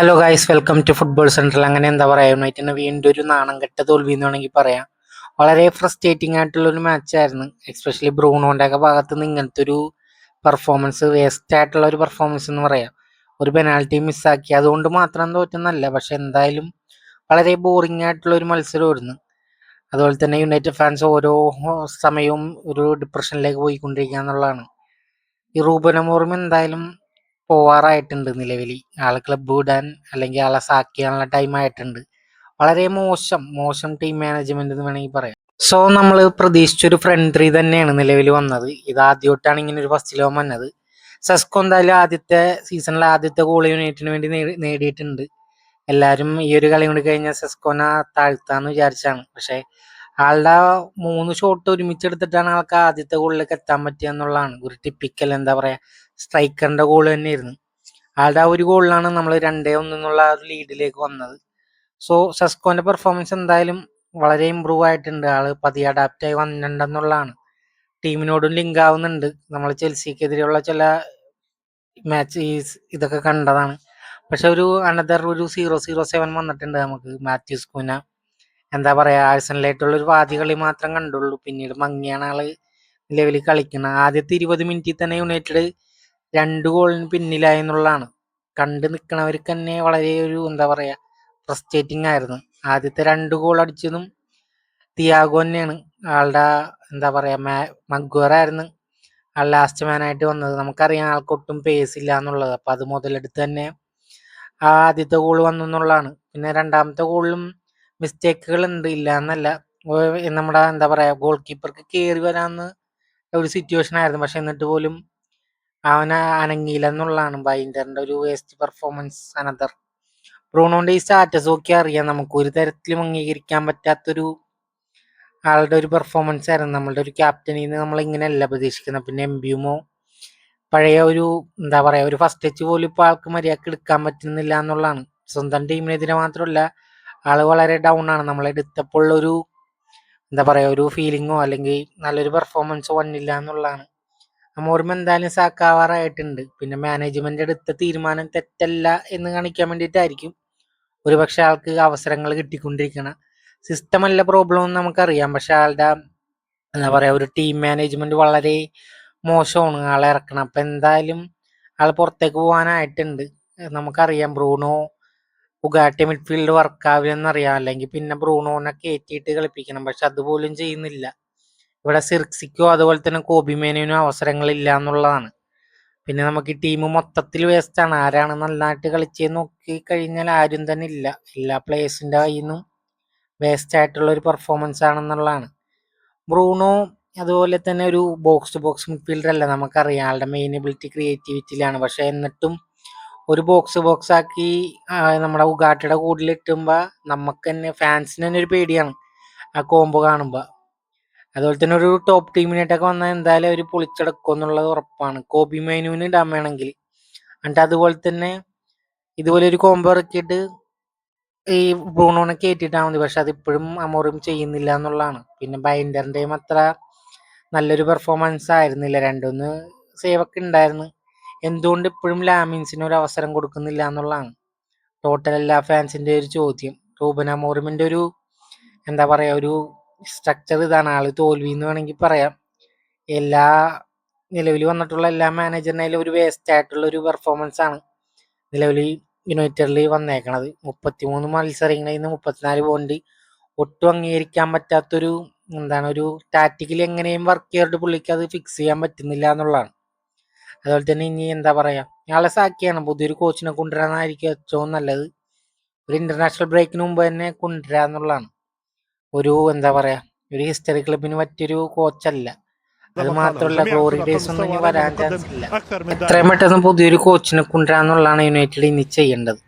Hello guys welcome to football central അങ്ങനെ എന്താ പറയുക യുണൈറ്റിന് വീണ്ടും ഒരു നാണം കെട്ട തോൽവി എന്ന് വേണമെങ്കിൽ പറയാം. വളരെ ഫ്രസ്ട്രേറ്റിംഗ് ആയിട്ടുള്ള ഒരു മാച്ചായിരുന്നു എക്സ്പെഷ്യലി ബ്രൂണോന്റെ ഒക്കെ ഭാഗത്ത് നിന്ന് ഇങ്ങനത്തെ ഒരു പെർഫോമൻസ് വേസ്റ്റ് ആയിട്ടുള്ള ഒരു പെർഫോമൻസ് എന്ന് പറയാം. ഒരു പെനാൽറ്റി മിസ്സാക്കി അതുകൊണ്ട് മാത്രം തോറ്റെന്നല്ല പക്ഷെ എന്തായാലും വളരെ ബോറിംഗ് ആയിട്ടുള്ള ഒരു മത്സരമായിരുന്നു അതുപോലെ തന്നെ യുണൈറ്റഡ് ഫാൻസ് ഓരോ സമയവും ഒരു ഡിപ്രഷനിലേക്ക് പോയിക്കൊണ്ടിരിക്കുക എന്നുള്ളതാണ്. ഈ റൂബനമോറും എന്തായാലും പോവാറായിട്ടുണ്ട് നിലവിൽ ആൾ ക്ലബ്ബ് വിടാൻ അല്ലെങ്കിൽ ആളെ സാക്കിയാനുള്ള ടൈം ആയിട്ടുണ്ട്. വളരെ മോശം മോശം ടീം മാനേജ്മെന്റ് എന്ന് വേണമെങ്കിൽ പറയാം. സോ നമ്മൾ പ്രതീക്ഷിച്ചൊരു ഫ്രണ്ട് ത്രീ തന്നെയാണ് നിലവിൽ വന്നത്. ഇത് ആദ്യമായിട്ടാണ് ഇങ്ങനെ ഒരു ഫസ്റ്റ് ലോകം വന്നത്. സെസ്കോ എന്തായാലും ആദ്യത്തെ സീസണിലെ ആദ്യത്തെ ഗോൾ യൂണിറ്റിന് വേണ്ടി നേടിയിട്ടുണ്ട്. എല്ലാവരും ഈ ഒരു കളി കൊണ്ട് കഴിഞ്ഞാൽ സെസ്കോനെ താഴ്ത്താന്ന് വിചാരിച്ചാണ്. പക്ഷെ ആളുടെ മൂന്ന് ഷോട്ട് ഒരുമിച്ച് എടുത്തിട്ടാണ് ആൾക്ക് ആദ്യത്തെ ഗോളിലേക്ക് എത്താൻ പറ്റിയ എന്നുള്ളതാണ്. ഒരു ടിപ്പിക്കൽ എന്താ പറയാ സ്ട്രൈക്കറിന്റെ ഗോൾ തന്നെയായിരുന്നു. ആളുടെ ഒരു ഗോളിലാണ് നമ്മൾ രണ്ടേ ഒന്ന് എന്നുള്ള ആ ഒരു ലീഡിലേക്ക് വന്നത്. സോ സെസ്കോന്റെ പെർഫോമൻസ് എന്തായാലും വളരെ ഇമ്പ്രൂവ് ആയിട്ടുണ്ട്. ആൾ പതിയെ അഡാപ്റ്റ് ആയി വന്നിട്ടുണ്ടെന്നുള്ളതാണ്. ടീമിനോടും ലിങ്ക് ആവുന്നുണ്ട്. നമ്മൾ ചെൽസിക്കെതിരെയുള്ള ചില മാച്ച് ഇതൊക്കെ കണ്ടതാണ്. പക്ഷെ ഒരു അനദർ ഒരു സീറോ സീറോ സെവൻ വന്നിട്ടുണ്ട് നമുക്ക്. മാത്യൂസ് കുന എന്താ പറയാ ആഴ്സണലായിട്ടുള്ള ഒരു പാതി കളി മാത്രം കണ്ടുള്ളൂ. പിന്നീട് മങ്ങിയാണ് ആൾ നിലവിൽ കളിക്കുന്നത്. ആദ്യത്തെ ഇരുപത് മിനിറ്റിൽ തന്നെ യുണൈറ്റഡ് രണ്ട് ഗോളിന് പിന്നിലായി എന്നുള്ളതാണ്. കണ്ടു നിൽക്കണവർക്ക് തന്നെ വളരെ ഒരു എന്താ പറയാ ഫ്രസ്ട്രേറ്റിംഗ് ആയിരുന്നു. ആദ്യത്തെ രണ്ട് ഗോൾ അടിച്ചതും തിയാഗോ തന്നെയാണ്. ആളുടെ എന്താ പറയാ മാ മഗ്വറായിരുന്നു ആൾ ലാസ്റ്റ് മാനായിട്ട് വന്നത്. നമുക്കറിയാം ആൾക്കൊട്ടും പേസ് ഇല്ല എന്നുള്ളത്. അപ്പൊ അത് മുതലെടുത്ത് തന്നെ ആ ആദ്യത്തെ ഗോൾ വന്നു എന്നുള്ളതാണ്. പിന്നെ രണ്ടാമത്തെ ഗോളിലും മിസ്റ്റേക്കുകൾ ഉണ്ട് ഇല്ല എന്നല്ല നമ്മുടെ എന്താ പറയാ ഗോൾ കീപ്പർക്ക് കയറി വരാന്ന് ഒരു സിറ്റുവേഷൻ ആയിരുന്നു. പക്ഷെ എന്നിട്ട് പോലും അവന് അനങ്ങിയില്ല എന്നുള്ളതാണ് ബൈൻഡറിന്റെ ഒരു വേസ്റ്റ് പെർഫോമൻസ് അനദർ ബ്രൂണോന്റെ ഈ സ്റ്റാറ്റസ് ഒക്കെ അറിയാം. നമുക്ക് ഒരു തരത്തിലും അംഗീകരിക്കാൻ പറ്റാത്തൊരു ആളുടെ ഒരു പെർഫോമൻസ് ആയിരുന്നു. നമ്മളുടെ ഒരു ക്യാപ്റ്റനിൽ നിന്ന് നമ്മൾ ഇങ്ങനെയല്ല പ്രതീക്ഷിക്കുന്നത്. പിന്നെ എം ബിയുമോ പഴയ ഒരു എന്താ പറയാ ഒരു ഫസ്റ്റ് ടച്ച് പോലും ഇപ്പൊ ആൾക്ക് മര്യാദയ്ക്ക് എടുക്കാൻ പറ്റുന്നില്ല എന്നുള്ളതാണ്. സ്വന്തം ടീമിനെതിരെ മാത്രമല്ല ആൾ വളരെ ഡൗൺ ആണ്. നമ്മളെ എടുത്തപ്പോൾ ഒരു എന്താ പറയാ ഒരു ഫീലിങ്ങോ അല്ലെങ്കിൽ നല്ലൊരു പെർഫോമൻസോ വന്നില്ല എന്നുള്ളതാണ്. അമോർമ എന്തായാലും സാക്കാവാറായിട്ടുണ്ട്. പിന്നെ മാനേജ്മെന്റ് എടുത്ത തീരുമാനം തെറ്റല്ല എന്ന് കാണിക്കാൻ വേണ്ടിയിട്ടായിരിക്കും ഒരുപക്ഷെ ആൾക്ക് അവസരങ്ങൾ കിട്ടിക്കൊണ്ടിരിക്കണം. സിസ്റ്റമല്ല പ്രോബ്ലം എന്ന് നമുക്കറിയാം. പക്ഷെ ആളുടെ എന്താ പറയാ ഒരു ടീം മാനേജ്മെന്റ് വളരെ മോശമാണ്. ആളെ ഇറക്കണം. അപ്പൊ എന്തായാലും ആൾ പുറത്തേക്ക് പോകാനായിട്ടുണ്ട് നമുക്കറിയാം. ബ്രൂണോ ഉഗാട്ടി മിഡ്ഫീൽഡ് വർക്ക് ആവില്ലെന്നറിയാം. അല്ലെങ്കിൽ പിന്നെ ബ്രൂണോനെ കയറ്റിയിട്ട് കളിപ്പിക്കണം. പക്ഷെ അതുപോലും ചെയ്യുന്നില്ല. ഇവിടെ സിർക്സിക്കോ അതുപോലെ തന്നെ കോബിമേനുവിനും അവസരങ്ങളില്ല എന്നുള്ളതാണ്. പിന്നെ നമുക്ക് ടീം മൊത്തത്തിൽ വേസ്റ്റ് ആണ്. ആരാണ് നന്നായിട്ട് കളിച്ചതെന്ന് നോക്കി കഴിഞ്ഞാൽ ആരും തന്നെ ഇല്ല. എല്ലാ പ്ലേയേഴ്സിന്റെ കയ്യിൽ നിന്നും വേസ്റ്റ് ആയിട്ടുള്ള ഒരു പെർഫോമൻസ് ആണെന്നുള്ളതാണ്. ബ്രൂണോ അതുപോലെ തന്നെ ഒരു ബോക്സ് ടു ബോക്സ് മിഡ്ഫീൽഡർ അല്ല. നമുക്കറിയാം. ആളുടെ മെയിൻ എബിലിറ്റി ക്രിയേറ്റിവിറ്റിയിലാണ് പക്ഷെ എന്നിട്ടും ഒരു ബോക്സ് ബോക്സ് ആക്കി നമ്മുടെ ഉഗാട്ടയുടെ കൂടിൽ ഇട്ടുമ്പോൾ നമുക്ക് തന്നെ ഫാൻസിന് തന്നെ ഒരു പേടിയാണ് ആ കോംബോ കാണുമ്പോൾ അതുപോലെ തന്നെ ഒരു ടോപ്പ് ടീമിനായിട്ടൊക്കെ വന്നാൽ എന്തായാലും അവർ പൊളിച്ചടക്കും എന്നുള്ളത് ഉറപ്പാണ്. കോബി മേനുവിന് ഇടാൻ വേണമെങ്കിൽ. എന്നിട്ട് അതുപോലെ തന്നെ ഇതുപോലെ ഒരു കോംബോ ഇറക്കിയിട്ട് ഈ ബ്രൂണോനെ കയറ്റിയിട്ടാൽ മതി. പക്ഷെ അതിപ്പോഴും അമോറും ചെയ്യുന്നില്ല എന്നുള്ളതാണ്. പിന്നെ ബൈൻഡറിന്റെയും അത്ര നല്ലൊരു പെർഫോമൻസ് ആയിരുന്നില്ല. രണ്ടൊന്ന് സേവൊക്കെ ഉണ്ടായിരുന്നു. എന്തുകൊണ്ട് ഇപ്പോഴും ലാമിൻസിന് ഒരു അവസരം കൊടുക്കുന്നില്ല എന്നുള്ളതാണ്. ടോട്ടൽ എല്ലാ ഫാൻസിന്റെ ഒരു ചോദ്യം. റൂബൻ അമോറിമിന്റെ ഒരു എന്താ പറയുക ഒരു സ്ട്രക്ചർ ഇതാണ്. ആൾ തോൽവി എന്ന് വേണമെങ്കിൽ പറയാം. എല്ലാ നിലവിൽ വന്നിട്ടുള്ള എല്ലാ മാനേജറിനായാലും ഒരു വേസ്റ്റ് ആയിട്ടുള്ള ഒരു പെർഫോമൻസ് ആണ് നിലവിൽ യുണൈറ്റഡിൽ വന്നേക്കണത്. മുപ്പത്തിമൂന്ന് മത്സരങ്ങളിൽ നിന്ന് മുപ്പത്തിനാല് പോയിന്റ് ഒട്ടും അംഗീകരിക്കാൻ പറ്റാത്തൊരു എന്താണ് ഒരു ടാറ്റിക്കലി എങ്ങനെയും വർക്ക് ചെയ്തിട്ട് പുള്ളിക്ക് അത് ഫിക്സ് ചെയ്യാൻ പറ്റുന്നില്ല എന്നുള്ളതാണ്. അതുപോലെ തന്നെ ഇനി എന്താ പറയാ അലസാക്കിയാണ് പുതിയൊരു കോച്ചിനെ കൊണ്ടുവരാനായിരിക്കും ഏറ്റവും നല്ലത്. ഒരു ഇന്റർനാഷണൽ ബ്രേക്കിന് മുമ്പ് തന്നെ കൊണ്ടുവരിക എന്നുള്ളതാണ്. ഒരു എന്താ പറയാ ഒരു ഹിസ്റ്ററി ക്ലബിന് പറ്റിയൊരു കോച്ചല്ല അത് മാത്രമല്ല ഗ്ലോറി ഡേസ് ഒന്നും ഇനി വരാൻ ചാൻസ് ഇല്ല. എത്രയും പെട്ടെന്ന് പുതിയൊരു കോച്ചിനെ കൊണ്ടുവരാന്നുള്ളതാണ് യുണൈറ്റഡ് ഇനി ചെയ്യേണ്ടത്.